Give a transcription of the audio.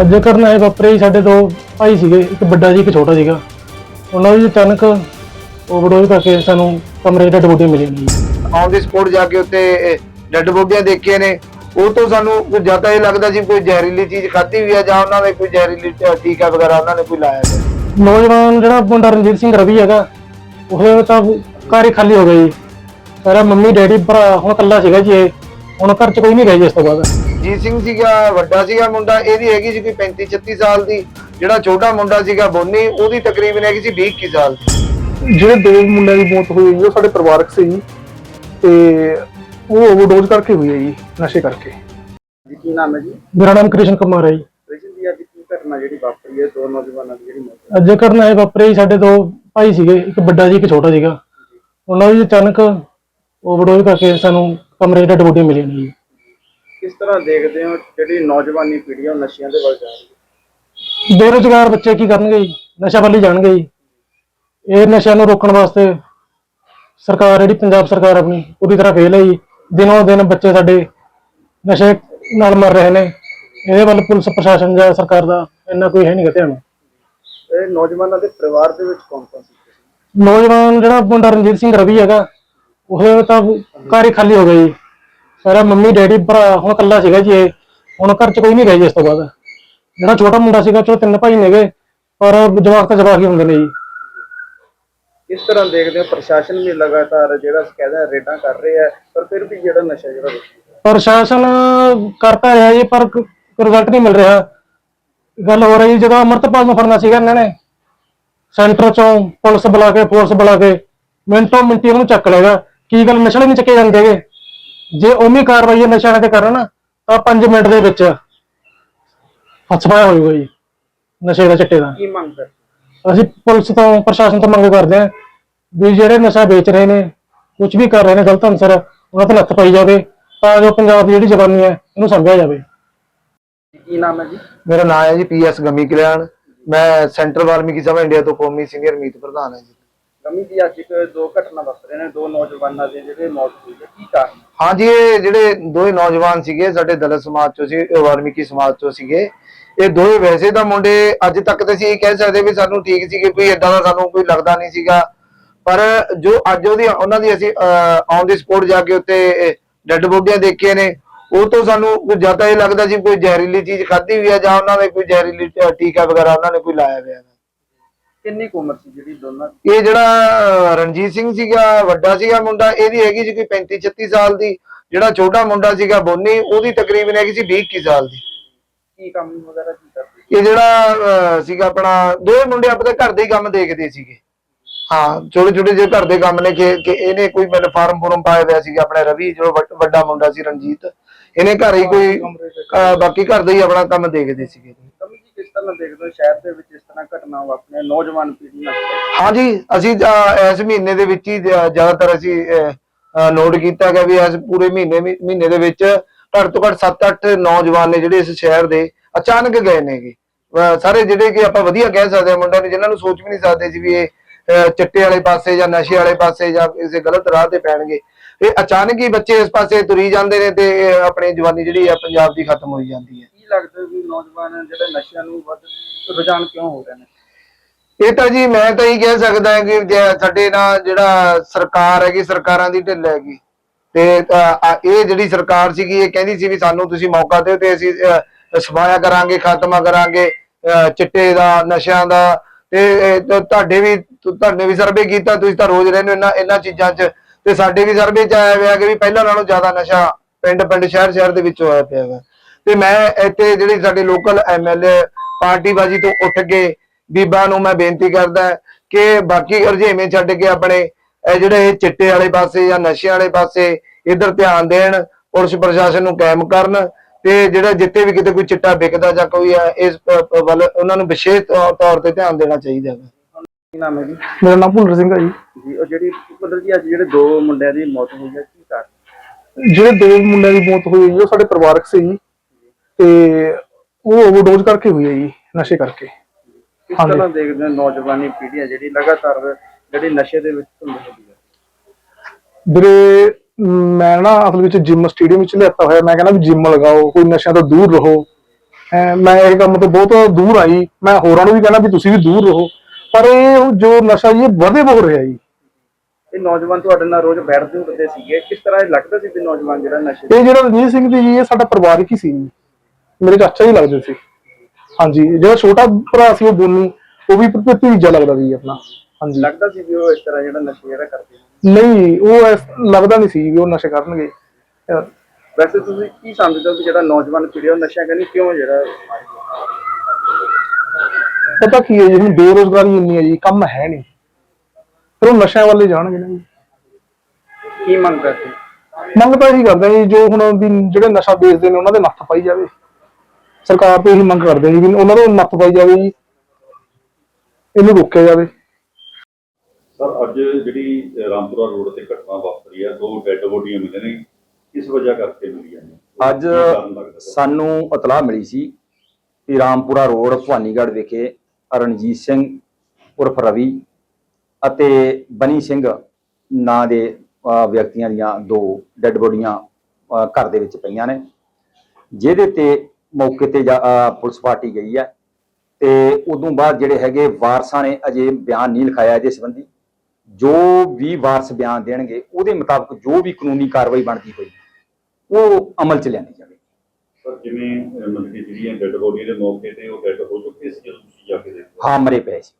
ਅੱਜ ਕਰਨਾ ਇਹ ਵਾਪਰੇ ਹੀ ਸਾਡੇ ਦੋ ਭਾਈ ਸੀਗੇ ਇੱਕ ਵੱਡਾ ਸੀ ਇੱਕ ਛੋਟਾ ਸੀਗਾ। ਉਹਨਾਂ ਦੀ ਅਚਾਨਕ ਓਵਰਡੋਜ਼ ਕਰਕੇ ਸਾਨੂੰ ਕਮਰੇ ਦੇ ਡਬੋਟੇ ਮਿਲੇ। ਨੇ ਜੀ ਔਨ ਦੀ ਸਪੋਟ ਜਾ ਕੇ ਉੱਤੇ ਡੈੱਡ ਬੋਡੀਆਂ ਦੇਖੀਆਂ ਨੇ। ਉਹ ਤੋਂ ਸਾਨੂੰ ਜ਼ਿਆਦਾ ਇਹ ਲੱਗਦਾ ਜੀ ਕੋਈ ਜ਼ਹਿਰੀਲੀ ਚੀਜ਼ ਖਾਧੀ ਹੋਈ ਹੈ ਜਾਂ ਉਹਨਾਂ ਨੇ ਕੋਈ ਜ਼ਹਿਰੀਲੀ ਟੀਕਾ ਵਗੈਰਾ ਉਹਨਾਂ ਨੇ ਕੋਈ ਲਾਇਆ ਹੈ ਨੌਜਵਾਨ ਜਿਹੜਾ ਮੁੰਡਾ ਰਣਜੀਤ ਸਿੰਘ ਰਵੀ ਹੈਗਾ ਉਹ ਤਾਂ ਘਰ ਹੀ ਖਾਲੀ ਹੋ ਗਿਆ ਜੀ। ਸਾਰਾ ਮੰਮੀ ਡੈਡੀ ਭਰਾ ਹੁਣ ਇਕੱਲਾ ਸੀਗਾ ਜੀ ਇਹ। ਹੁਣ ਘਰ 'ਚ ਕੋਈ ਨਹੀਂ ਰਹਿ ਜੀ ਇਸ ਤੋਂ ਬਾਅਦ। ਜੀਤ ਸਿੰਘ ਸੀਗਾ ਵੱਡਾ ਸੀਗਾ ਮੁੰਡਾ ਇਹਦੀ ਹੈਗੀ ਸੀ ਕੋਈ 35 36 ਸਾਲ ਦੀ। ਜਿਹੜਾ ਛੋਟਾ ਮੁੰਡਾ ਸੀਗਾ ਬੋਨੀ ਉਹਦੀ ਤਕਰੀਬਨ ਹੈਗੀ ਸੀ 20 21 ਸਾਲ ਦੀ। ਜਿਹੜੇ ਦੋ ਮੁੰਡਿਆਂ ਦੀ ਮੌਤ ਹੋਈ ਹੈ ਜੀ, ਉਹ ਸਾਡੇ ਪਰਿਵਾਰਕ ਸੀ ਜੀ। ਤੇ ਉਹ ਓਵਰਡੋਜ਼ ਕਰਕੇ ਹੋਈ ਹੈ ਜੀ ਨਸ਼ੇ ਕਰਕੇ। ਜੀ ਕੀ ਨਾਮ ਹੈ ਜੀ? ਮੇਰਾ ਨਾਮ ਕ੍ਰਿਸ਼ਨ ਕੁਮਾਰ ਹੈ ਜੀ। ਕ੍ਰਿਸ਼ਨ ਜੀ ਅੱਜ ਕੀ ਘਟਨਾ ਜਿਹੜੀ ਵਾਪਰੀ ਹੈ? ਦੋ ਨੌਜਵਾਨਾਂ ਦੀ ਜਿਹੜੀ ਮੌਤ ਅੱਜ ਕਰਨਾ ਇਹ ਵਾਪਰੇ ਹੀ ਸਾਡੇ ਦੋ ਭਾਈ ਸੀਗੇ ਇੱਕ ਵੱਡਾ ਸੀ ਇੱਕ ਛੋਟਾ ਸੀਗਾ। ਉਹਨਾਂ ਦੀ ਅਚਾਨਕ ਓਵਰਡੋਜ਼ ਕਰਕੇ ਸਾਨੂੰ ਕਮਰੇ ਦੇ ਡਬੋਟੇ ਮਿਲੇ ਨੇ ਜੀ ਕਿਸ ਤਰ੍ਹਾਂ ਦੇਖਦੇ ਹੋ ਜਿਹੜੀ ਨੌਜਵਾਨੀ ਪੀੜ੍ਹੀ ਉਹ ਨਸ਼ਿਆਂ ਦੇ ਵੱਲ ਜਾ ਰਹੀ ਹੈ? ਬੇਰੁਜ਼ਗਾਰ ਬੱਚੇ ਕੀ ਕਰਨਗੇ ਜੀ? ਨਸ਼ਾ ਵੱਲ ਹੀ ਜਾਣਗੇ ਜੀ। ਇਹ ਨਸ਼ਿਆਂ ਨੂੰ ਰੋਕਣ ਵਾਸਤੇ ਸਰਕਾਰ ਜਿਹੜੀ ਪੰਜਾਬ ਸਰਕਾਰ ਆਪਣੀ ਪੂਰੀ ਤਰ੍ਹਾਂ ਫੇਲ ਹੈ ਜੀ। ਦਿਨੋਂ ਦਿਨ ਬੱਚੇ ਸਾਡੇ ਨਸ਼ੇ ਨਾਲ ਮਰ ਰਹੇ ਨੇ। ਇਹਦੇ ਵੱਲ ਪੁਲਿਸ ਪ੍ਰਸ਼ਾਸਨ ਜਾਂ ਸਰਕਾਰ ਦਾ ਇੰਨਾ ਕੋਈ ਹੈ ਨਹੀਂ ਧਿਆਨ। ਇਹ ਨੌਜਵਾਨਾਂ ਦੇ ਪਰਿਵਾਰ ਦੇ ਵਿੱਚ ਕੌਣ ਕੌਣ ਸੀ? ਨੌਜਵਾਨ ਜਿਹੜਾ ਮੁੰਡਾ ਰਣਜੀਤ ਸਿੰਘ ਰਵੀ ਹੈਗਾ ਉਹ ਤਾਂ ਘਰ ਹੀ ਖਾਲੀ ਹੋ ਗਿਆ ਜੀ। ਸਾਰਾ ਮੰਮੀ ਡੈਡੀ ਭਰਾ ਹੁਣ ਇਕੱਲਾ ਸੀਗਾ ਜੀ ਇਹ। ਹੁਣ ਘਰ 'ਚ ਕੋਈ ਨਹੀਂ ਰਹਿ ਜੀ ਇਸ ਤੋਂ ਬਾਅਦ। ਜਿਹੜਾ ਛੋਟਾ ਮੁੰਡਾ ਸੀਗਾ ਚੋ ਤਿੰਨ ਭਾਈ ਨੇਗੇ ਪਰ ਜਵਾਕ ਤਾਂ ਜਵਾਕ ਹੀ ਹੁੰਦੇ ਨੇ ਜੀ। ਕਿਸ ਤਰ੍ਹਾਂ ਦੇਖਦੇ ਹੋ? ਪ੍ਰਸ਼ਾਸਨ ਵੀ ਲਗਾਤਾਰ ਜਿਹੜਾ ਕਹਿੰਦਾ ਰੇਡਾਂ ਕਰ ਰਿਹਾ ਪਰ ਫਿਰ ਵੀ ਜਿਹੜਾ ਨਸ਼ਾ ਜਿਹੜਾ ਪ੍ਰਸ਼ਾਸਨ ਕਰਤਾ ਰਿਹਾ ਜੀ ਪਰ ਰਿਜ਼ਲਟ ਨਹੀਂ ਮਿਲ ਰਿਹਾ। ਗੱਲ ਹੋ ਰਹੀ ਜਦੋਂ ਅਮਰਤਪਾਲ ਨੂੰ ਫੜਨਾ ਸੀਗਾ ਇਹਨਾਂ ਨੇ ਸੈਂਟਰ ਚੋਂ ਪੁਲਿਸ ਬੁਲਾ ਕੇ ਫੋਰਸ ਬੁਲਾ ਕੇ ਮਿੰਟੋ ਮਿੰਟੀ ਉਹਨੂੰ ਚੱਕ ਲੇਗਾ ਕੀ ਗੱਲ ਨਸ਼ੇ ਨਹੀਂ ਚੱਕੇ ਜਾਂਦੇਗੇ ਜੇ ਉਮੀ ਕਾਰਵਾਈ ਇਹ ਨਸ਼ਿਆਂ ਤੇ ਕਰਨ ਤਾਂ 5 ਮਿੰਟ ਦੇ ਵਿੱਚ ਫਸਵਾਇਆ ਹੋਊਗਾ ਜੀ ਨਸ਼ੇ ਦਾ ਚਿੱਟੇ ਦਾ। ਕੀ ਮੰਗ ਕਰ ਅਸੀਂ ਪੁਲਿਸ ਤੋਂ ਪ੍ਰਸ਼ਾਸਨ ਤੋਂ ਮੰਗ ਕਰਦੇ ਹਾਂ ਵੀ ਜਿਹੜੇ ਨਸ਼ਾ ਵੇਚ ਰਹੇ ਨੇ ਕੁਝ ਵੀ ਕਰ ਰਹੇ ਨੇ ਗਲਤ ਅਨਸਰ ਉਹਨਾਂ ਤੇ ਨੱਥ ਪਾਈ ਜਾਵੇ ਤਾਂ ਜੋ ਪੰਜਾਬ ਦੀ ਜਿਹੜੀ ਜਵਾਨੀ ਹੈ ਇਹਨੂੰ ਸਮਝਿਆ ਜਾਵੇ। ਕੀ ਨਾਮ ਹੈ ਜੀ? ਮੇਰਾ ਨਾਮ ਹੈ ਜੀ ਪੀਐਸ ਗਮੀ ਕਲਿਆਣ। ਮੈਂ ਸੈਂਟਰਲ ਵਾਲਮੀਕੀ ਸਭਾ ਇੰਡੀਆ ਤੋਂ ਕੌਮੀ ਸੀਨੀਅਰ ਮੀਤ ਪ੍ਰਧਾਨ ਹਾਂ ਜੀ। ਗਮੀ ਜੀ ਅੱਜ ਇੱਕ ਦੋ ਘਟਨਾ ਵਾਪਰੇ ਨੇ, ਦੋ ਨੌਜਵਾਨਾਂ ਦੇ ਜਿਹੜੇ ਮੌਤ ਹੋਈ ਹੈ, ਕੀ ਕਾਰਨ? ਹਾਂਜੀ, ਇਹ ਜਿਹੜੇ ਦੋਵੇਂ ਨੌਜਵਾਨ ਸੀਗੇ ਸਾਡੇ ਦਲਿਤ ਸਮਾਜ ਚੋਂ ਸੀ ਇਹ ਵਾਲਮੀਕੀ ਸਮਾਜ ਚੋਂ ਸੀਗੇ। ਇਹ ਦੋਵੇਂ ਵੈਸੇ ਤਾਂ ਮੁੰਡੇ ਅੱਜ ਤੱਕ ਤਾਂ ਅਸੀਂ ਇਹ ਕਹਿ ਸਕਦੇ ਵੀ ਸਾਨੂੰ ਠੀਕ ਸੀਗੇ, ਕੋਈ ਏਦਾਂ ਦਾ ਸਾਨੂੰ ਕੋਈ ਲੱਗਦਾ ਨਹੀਂ ਸੀਗਾ। ਪਰ ਜੋ ਅੱਜ ਉਹਦੀ, ਉਹਨਾਂ ਦੀ ਅਸੀਂ ਔਨ ਦੀ ਸਪੋਟ ਜਾ ਕੇ ਉੱਤੇ ਡੈੱਡ ਬੋਡੀਆਂ ਦੇਖੀਆਂ ਨੇ, ਉਹ ਤੋਂ ਸਾਨੂੰ ਕੁਝ ਜ਼ਿਆਦਾ ਇਹ ਲੱਗਦਾ ਸੀ, ਕੋਈ ਜ਼ਹਿਰੀਲੀ ਚੀਜ਼ ਖਾਧੀ ਹੋਈ ਹੈ ਜਾਂ ਉਹਨਾਂ ਨੇ ਕੋਈ ਜ਼ਹਿਰੀਲੀ ਟੀਕਾ ਵਗੈਰਾ ਉਹਨਾਂ ਨੇ ਕੋਈ ਲਾਇਆ ਹੋਇਆ। ਕਿੰਨੀ ਕੁ ਉਮਰ ਸੀ ਜਿਹੜੀ ਦੋਨਾਂ ਦੀ? ਇਹ ਜਿਹੜਾ ਰਣਜੀਤ ਸਿੰਘ ਸੀਗਾ ਵੱਡਾ ਸੀਗਾ ਮੁੰਡਾ ਇਹਦੀ ਹੈਗੀ ਸੀ ਕੋਈ 35 36 ਸਾਲ ਦੀ। ਜਿਹੜਾ ਛੋਟਾ ਮੁੰਡਾ ਸੀਗਾ ਬੋਨੀ ਉਹਦੀ ਤਕਰੀਬਨ ਹੈਗੀ ਸੀ 20 21 ਸਾਲ ਦੀ। ਕੀ ਕੰਮ ਵਗੈਰਾ ਕੀ ਕਰਦੇ? ਇਹ ਜਿਹੜਾ ਅਹ, ਸੀਗਾ ਆਪਣਾ ਦੋਵੇਂ ਮੁੰਡੇ ਆਪਣੇ ਘਰ ਦੇ ਹੀ ਕੰਮ ਦੇਖਦੇ ਸੀਗੇ। ਹਾਂ ਛੋਟੇ ਛੋਟੇ ਜਿਹੇ ਘਰ ਦੇ ਕੰਮ ਨੇ ਕਿ ਕਿ ਇਹਨੇ ਕੋਈ ਮੈਨ ਫਾਰਮ ਫੋਰਮ ਪਾਇਆ ਹੋਇਆ ਸੀਗਾ ਆਪਣੇ ਰਵੀ ਜੋ ਵੱਡ- ਵੱਡਾ ਮੁੰਡਾ ਸੀ ਰਣਜੀਤ। ਇਹਨੇ ਘਰ ਹੀ ਕੋਈ ਅਹ, ਬਾਕੀ ਘਰ ਦਾ ਹੀ ਆਪਣਾ ਕੰਮ ਦੇਖਦੇ ਸੀਗੇ। ਤਰ੍ਹਾਂ ਦੇਖਦੇ ਹੋ ਸ਼ਹਿਰ ਦੇ ਵਿੱਚ ਇਸ ਤਰ੍ਹਾਂ ਘਟਨਾ ਵਾਪਰੀਆਂ ਨੌਜਵਾਨ ਪੀੜ੍ਹੀ ਨਾਲ। ਹਾਂਜੀ ਅਸੀਂ ਅਹ, ਇਸ ਮਹੀਨੇ ਦੇ ਵਿੱਚ ਹੀ ਜ਼ਿਆ- ਜ਼ਿਆਦਾਤਰ ਅਸੀਂ ਨੋਟ ਕੀਤਾ ਗਿਆ ਵੀ ਇਸ ਪੂਰੇ ਮਹੀਨੇ ਮਹੀ- ਮਹੀਨੇ ਦੇ ਵਿੱਚ ਘੱਟ ਤੋਂ ਘੱਟ 7-8 ਨੌਜਵਾਨ ਨੇ ਜਿਹੜੇ ਇਸ ਸ਼ਹਿਰ ਦੇ ਅਚਾਨਕ ਗਏ ਨੇਗੇ। ਅਹ, ਸਾਰੇ ਜਿਹੜੇ ਕਿ ਆਪਾਂ ਵਧੀਆ ਕਹਿ ਸਕਦੇ ਹਾਂ ਮੁੰਡਿਆਂ ਨੇ ਜਿਨ੍ਹਾਂ ਨੂੰ ਸੋਚ ਵੀ ਨਹੀਂ ਸਕਦੇ ਸੀ ਵੀ ਇਹ ਅਹ, ਚਿੱਟੇ ਵਾਲੇ ਪਾਸੇ ਜਾਂ ਨਸ਼ੇ ਵਾਲੇ ਪਾਸੇ ਜਾਂ ਕਿਸੇ ਗਲਤ ਰਾਹ ਤੇ ਪੈਣਗੇ। ਇਹ ਅਚਾਨਕ ਹੀ ਬੱਚੇ ਇਸ ਪਾਸੇ ਤੁਰੀ ਜਾਂਦੇ ਨੇ ਤੇ ਇਹ ਆਪਣੀ ਜਵਾਨੀ ਜਿਹੜੀ ਆ ਪੰਜਾਬ ਦੀ ਖਤਮ ਹੋਈ ਜਾਂਦੀ ਹੈ। ਕੀ ਲੱਗਦਾ ਵੀ ਨੌਜਵਾਨ ਜਿਹੜੇ ਨਸ਼ਿਆਂ ਨੂੰ ਵੱਧ ਰੁਝਾਨ ਕਿਉਂ ਹੋ ਰਹੇ ਨੇ? ਇਹ ਤਾਂ ਜੀ ਮੈਂ ਤਾਂ ਇਹ ਕਹਿ ਸਕਦਾ ਹਾਂ ਕਿ ਜੇ ਸਾਡੇ ਨਾਲ ਜਿਹੜਾ ਸਰਕਾਰ ਹੈਗੀ, ਸਰਕਾਰਾਂ ਦੀ ਢਿੱਲ ਹੈਗੀ, ਤੇ ਇਹ ਜਿਹੜੀ ਸਰਕਾਰ ਸੀਗੀ, ਇਹ ਕਹਿੰਦੀ ਸੀ ਵੀ ਸਾਨੂੰ ਤੁਸੀਂ ਮੌਕਾ ਦਿਓ ਤੇ ਅਸੀਂ ਸਫਾਇਆ ਕਰਾਂਗੇ, ਖਾਤਮਾ ਕਰਾਂਗੇ ਚਿੱਟੇ ਦਾ, ਨਸ਼ਿਆਂ ਦਾ, ਤੇ ਤੁਹਾਡੇ ਵੀ ਤੁਹਾਡੇ ਵੀ ਸਰਵੇ ਕੀਤਾ, ਤੁਸੀਂ ਤਾਂ ਰੋਜ਼ ਰਹਿੰਦੇ ਹੋ ਇਹਨਾਂ ਇਹਨਾਂ ਚੀਜ਼ਾਂ 'ਚ। ਤੇ ਸਾਡੇ ਵੀ ਸਰਵੇ 'ਚ ਆਇਆ ਹੋਇਆ ਕਿ ਵੀ ਪਹਿਲਾਂ ਨਾਲੋਂ ਜ਼ਿਆਦਾ ਨਸ਼ਾ ਪਿੰਡ ਪਿੰਡ ਸ਼ਹਿਰ ਸ਼ਹਿਰ ਦੇ ਵਿੱਚ ਹੋਇਆ ਪਿਆ ਹੈ ਤੇ ਮੈਂ ਇੱਥੇ ਜਿਹੜੀ ਸਾਡੇ ਲੋਕਲ ਐਮਐਲਏ ਪਾਰਟੀਬਾਜ਼ੀ ਤੋਂ ਉੱਠ ਕੇ ਬੀਬਾ ਨੂੰ ਮੈਂ ਬੇਨਤੀ ਕਰਦਾ ਕਿ ਬਾਕੀ ਰੁਝੇਵੇਂ ਛੱਡ ਕੇ ਆਪਣੇ ਇਹ ਜਿਹੜੇ ਇਹ ਚਿੱਟੇ ਵਾਲੇ ਪਾਸੇ ਜਾਂ ਨਸ਼ੇ ਵਾਲੇ ਪਾਸੇ ਇਧਰ ਧਿਆਨ ਦੇਣ ਪੁਲਿਸ ਪ੍ਰਸ਼ਾਸਨ ਨੂੰ ਕਾਇਮ ਕਰਨ ਤੇ ਜਿਹੜਾ ਜਿੱਥੇ ਵੀ ਕਿਤੇ ਕੋਈ ਚਿੱਟਾ ਵਿਕਦਾ ਜਾਂ ਕੋਈ ਹੈ ਇਸ ਵੱਲ ਉਹਨਾਂ ਨੂੰ ਵਿਸ਼ੇਸ਼ ਤੌਰ ਤੇ ਧਿਆਨ ਦੇਣਾ ਚਾਹੀਦਾ ਹੈ। ਕੀ ਨਾਮ ਹੈ ਜੀ? ਮੇਰਾ ਨਾਮ ਭੁੱਲਰ ਸਿੰਘ ਹੈ ਜੀ। ਜੀ ਉਹ ਜਿਹੜੀ ਕੁਦਰਤ ਜੀ ਅੱਜ ਜਿਹੜੇ ਦੋ ਮੁੰਡਿਆਂ ਦੀ ਮੌਤ ਹੋਈ ਹੈ ਕੀ ਕਾਰਨ? ਜਿਹੜੇ ਦੋ ਮੁੰਡਿਆਂ ਦੀ ਮੌਤ ਹੋਈ ਹੈ ਉਹ ਸਾਡੇ ਪਰਿਵਾਰਕ ਸੀ ਜੀ। ਤੇ ਉਹ ਓਵਰਡੋਜ਼ ਕਰਕੇ ਹੋਈ ਹੈ ਜੀ ਨਸ਼ੇ ਕਰਕੇ। ਕਿਸ ਹਾਂਜੀ। ਤਰ੍ਹਾਂ ਦੇਖਦੇ ਹੋ ਨੌਜਵਾਨੀ ਪੀੜ੍ਹੀ ਹੈ ਜਿਹੜੀ ਲਗਾਤਾਰ ਜਿਹੜੀ ਨਸ਼ੇ ਦੇ ਵਿੱਚ ਧੁੰਦ ਹੁੰਦੀ ਹੈ। ਵੀਰੇ ਮੈਂ ਨਾ ਅਸਲ ਵਿੱਚ ਜਿਮ ਸਟੇਡੀਅਮ ਵਿੱਚ ਲਿਆਤਾ ਹੋਇਆ। ਮੈਂ ਕਹਿੰਦਾ ਵੀ ਜਿਮ ਲਗਾਓ ਕੋਈ ਨਸ਼ਿਆਂ ਤੋਂ ਦੂਰ ਰਹੋ। ਹੈਂ, ਮੈਂ ਇਹ ਕੰਮ ਤੋਂ ਬਹੁਤ ਦੂਰ ਆਈ। ਮੈਂ ਹੋਰਾਂ ਨੂੰ ਵੀ ਕਹਿੰਦਾ ਵੀ ਤੁਸੀਂ ਵੀ ਦੂਰ ਰਹੋ। ਪਰ ਇਹ ਜੋ ਨਸ਼ਾ ਜੀ ਇਹ ਵਧੇ ਬਹੁਤ ਰਿਹਾ ਜੀ। ਇਹ ਨੌਜਵਾਨ ਤੁਹਾਡੇ ਨਾਲ ਰੋਜ਼ ਬੈਠਦੇ ਹੁੰਦੇ ਸੀਗੇ। ਕਿਸ ਤਰ੍ਹਾਂ ਇਹ ਲੱਗਦਾ ਸੀ ਵੀ ਨੌਜਵਾਨ ਜਿਹੜਾ ਨਸ਼ੇ ਇਹ ਜਿਹੜਾ ਰਣਜੀਤ ਸਿੰਘ ਦੀ ਜੀ ਇਹ ਸਾਡਾ ਪਰਿਵਾਰਕ ਹੀ ਸੀ ਜੀ। ਮੇਰੇ ਚਾਚਾ ਹੀ ਲੱਗਦੇ ਸੀ। ਹਾਂਜੀ ਜਿਹੜਾ ਛੋਟਾ ਭਰਾ ਸੀ ਉਹ ਬੋਨੀ ਉਹ ਵੀ ਭਤੀਜਾ ਲੱਗਦਾ ਸੀ ਆਪਣਾ। ਹਾਂਜੀ। ਲੱਗਦਾ ਸੀ ਵੀ ਉਹ ਇਸ ਤਰ੍ਹਾਂ ਜਿਹੜਾ ਨਸ਼ੇ ਜਿਹੜਾ ਕਰਦੇ ਨਹੀਂ ਉਹ ਐਸ- ਲੱਗਦਾ ਨਹੀਂ ਸੀ ਵੀ ਉਹ ਨਸ਼ੇ ਕਰਨਗੇ। ਅਹ ਵੈਸੇ ਤੁਸੀਂ ਕੀ ਸਮਝਦੇ ਹੋ ਕਿ ਜਿਹੜਾ ਨੌਜਵਾਨ ਪੀੜ੍ਹੀ ਉਹ ਨਸ਼ਾ ਕਰਨੀ ਕਿਉਂ ਜਿਹੜਾ ਪਤਾ ਕੀ ਹੈ ਜੀ ਹੁਣ ਬੇਰੋਜ਼ਗਾਰੀ ਇੰਨੀ ਹੈ ਜੀ ਕੰਮ ਹੈ ਨਹੀਂ। ਫਿਰ ਉਹ ਨਸ਼ਿਆਂ ਵੱਲ ਹੀ ਜਾਣਗੇ ਨਾ ਜੀ। ਕੀ ਮੰਗ ਕਰਦੇ ਮੰਗ ਤਾਂ ਇਹੀ ਕਰਦੇ ਜੀ ਜੋ ਹੁਣ ਵੀ ਜਿਹੜੇ ਨਸ਼ਾ ਵੇਚਦੇ ਨੇ ਉਹਨਾਂ ਦੇ ਨੱਥ ਪਾਈ ਜਾਵੇ। ਸਰਕਾਰ ਤੋਂ ਇਹੀ ਮੰਗ ਕਰਦੇ ਜੀ ਵੀ ਉਹਨਾਂ ਨੂੰ ਨੱਥ ਪਾਈ ਜਾਵੇ ਜੀ। ਇਹਨੂੰ ਰੋਕਿਆ ਜਾਵੇ। ਸਰ ਅੱਜ ਜਿਹੜੀ ਰਾਮਪੁਰਾ ਰੋਡ ਤੇ ਘਟਨਾ ਵਾਪਰੀ ਹੈ ਦੋ ਡੈੱਡ ਬੋਡੀਆਂ ਮਿਲੀਆਂ ਨੇ। ਕਿਸ ਵਜ੍ਹਾ ਕਰਕੇ ਮਿਲੀਆਂ ਨੇ? ਅੱਜ? ਸਾਨੂੰ ਇਤਲਾਹ ਮਿਲੀ ਸੀ ਕਿ ਰਾਮਪੁਰਾ ਰੋਡ ਭਵਾਨੀਗੜ੍ਹ ਵਿਖੇ ਰਣਜੀਤ ਸਿੰਘ ਉਰਫ ਰਵੀ ਅਤੇ ਬਨੀ ਸਿੰਘ ਨਾਂ ਦੇ ਵਿਅਕਤੀਆਂ ਦੀਆਂ ਦੋ ਡੈੱਡ ਬੋਡੀਆਂ ਘਰ ਦੇ ਵਿੱਚ ਪਈਆਂ ਨੇ। ਜਿਹਦੇ ਤੇ ਮੌਕੇ ਤੇ ਪੁਲਿਸ ਪਾਰਟੀ ਗਈ ਹੈ ਤੇ ਉਦੋਂ ਬਾਅਦ ਜਿਹੜੇ ਹੈਗੇ ਵਾਰਸਾਂ ਨੇ ਅਜੇ ਬਿਆਨ ਨਹੀਂ ਲਿਖਾਇਆ ਇਹਦੇ ਸੰਬੰਧੀ। ਜੋ ਵੀ ਵਾਰਸ ਬਿਆਨ ਦੇਣਗੇ ਉਹਦੇ ਮੁਤਾਬਕ ਜੋ ਵੀ ਕਾਨੂੰਨੀ ਕਾਰਵਾਈ ਬਣਦੀ ਹੋਈ ਉਹ ਅਮਲ ਚ ਲਿਆਂਦੀ ਜਾਵੇ ਸਰ ਜਿਵੇਂ ਮਤਲਬ ਜਿਹੜੀਆਂ ਡੈੱਡ ਬੋਡੀਆਂ ਦੇ ਮੌਕੇ ਤੇ ਉਹ ਡੈੱਡ ਹੋ ਚੁੱਕੇ ਸੀ ਜਦੋਂ ਤੁਸੀਂ ਜਾ ਕੇ ਦੇਖੋ ਹਾਂ ਮਰੇ ਪਏ ਸੀ।